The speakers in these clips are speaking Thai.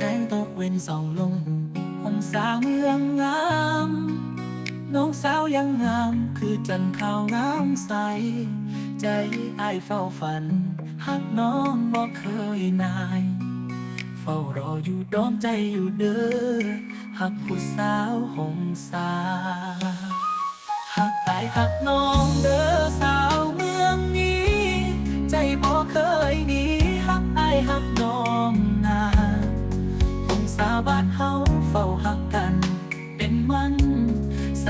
แสงตะเว้นสองลงองศาเมืองงาม น้องสาวยังงาม คือจันขาวงามใส ใจอายเฝ้าฝันหักน้องบ่เคยนาย เฝ้ารออยู่ดอมใจอยู่เด้อหักผู้สาวหงสาหักตายหักน้องเ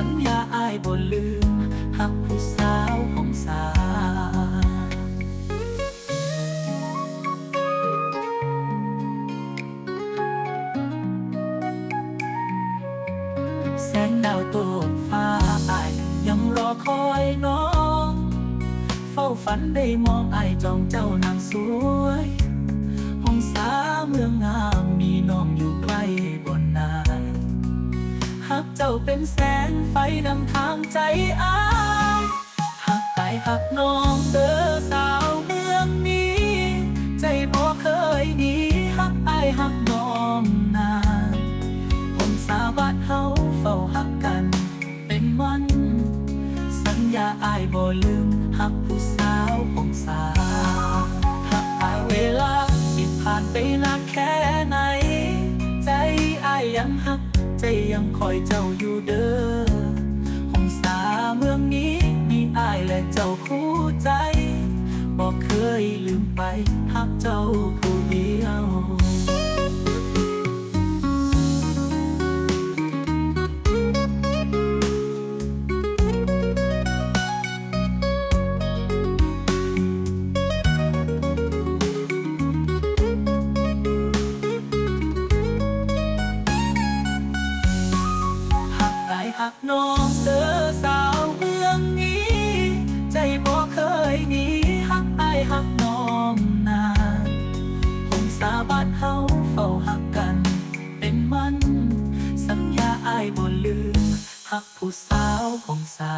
สัญญาอายบ่ลืมหักผู้สาวหงสาแสงดาวตัวฟ้าอายยังรอคอยน้อง เฝ้าฝันได้มองอายจองเจ้านางสวย หักเจ้าเป็นแสงไฟนำทางใจอายหักตายหักน้องเด้อสาวเมืองนี้ ใจบ่เคยหนีหักอายหักน้องนานผมสาบานเฮาเฝ้าหักกัน เป็นมัน สัญญาอายบ่ลืมหักผู้สาวผมสา ยังคอยเจ้าอยู่เด้อผมสาเมืองนี้มีอายและเจ้าคู่ใจบอกเคยลืมไปหักเจ้าผู้เดียว หักน้องเด้อสาวเมืองนี้ ใจบ่เคยหนีหักอายหักน้องนานผมสาบานเฮาเฝ้าหักกัน เป็นมัน สัญญาอายบ่ลืมหักผู้สาวของสา